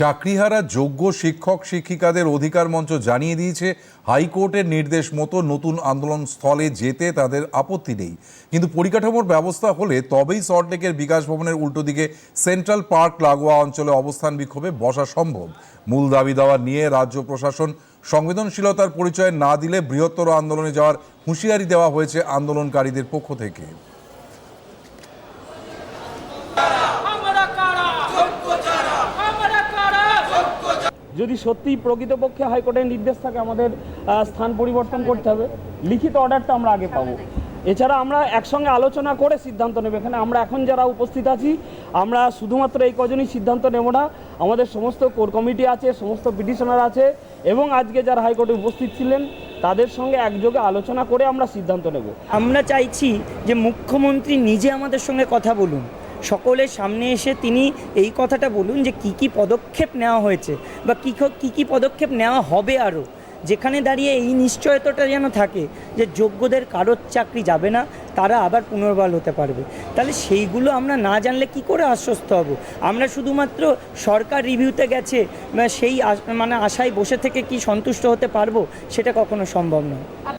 চাকরিহারা যোগ্য শিক্ষক শিক্ষিকাদের অধিকার মঞ্চ জানিয়ে দিয়েছে হাইকোর্টের নির্দেশ মতো নতুন আন্দোলন স্থলে যেতে তাদের আপত্তি নেই। কিন্তু পরিকাঠামোর ব্যবস্থা হলে তবেই সল্টলেকের বিকাশ ভবনের উল্টো দিকে সেন্ট্রাল পার্ক লাগোয়া অঞ্চলে অবস্থান বিক্ষোভে বসা সম্ভব। মূল দাবি দাওয়া নিয়ে রাজ্য প্রশাসন সংবেদনশীলতার পরিচয় না দিলে বৃহত্তর আন্দোলনে যাওয়ার হুঁশিয়ারি দেওয়া হয়েছে আন্দোলনকারীদের পক্ষ থেকে আমরা কারা আমরা কারা যদি সত্যি প্রকৃতপক্ষে হাইকোর্টের নির্দেশ থাকে, আমাদের স্থান পরিবর্তন করতে হবে। লিখিত অর্ডারটা আমরা আগে পাবো। এছাড়া আমরা একসঙ্গে আলোচনা করে সিদ্ধান্ত নেব। এখানে আমরা এখন যারা উপস্থিত আছি, আমরা শুধুমাত্র এই কজনই সিদ্ধান্ত নেব না, আমাদের সমস্ত কোর কমিটি আছে, সমস্ত পিটিশনার আছে, এবং আজকে যারা হাইকোর্টে উপস্থিত ছিলেন, তাদের সঙ্গে একযোগে আলোচনা করে আমরা সিদ্ধান্ত নেব। আমরা চাইছি যে মুখ্যমন্ত্রী নিজে আমাদের সঙ্গে কথা বলুন। সকলের সামনে এসে তিনি এই কথাটা বলুন যে কি কি পদক্ষেপ নেওয়া হয়েছে বা কী কী কী পদক্ষেপ নেওয়া হবে আরও। যেখানে দাঁড়িয়ে এই নিশ্চয়তাটা যেন থাকে যে যোগ্যদের কারোর চাকরি যাবে না, তারা আবার পুনর্বল হতে পারবে। তাহলে সেইগুলো আমরা না জানলে কি করে আশ্বস্ত হব? আমরা শুধুমাত্র সরকার রিভিউতে গেছে সেই মানে আশায় বসে থেকে কি সন্তুষ্ট হতে পারব? সেটা কখনো সম্ভব নয়।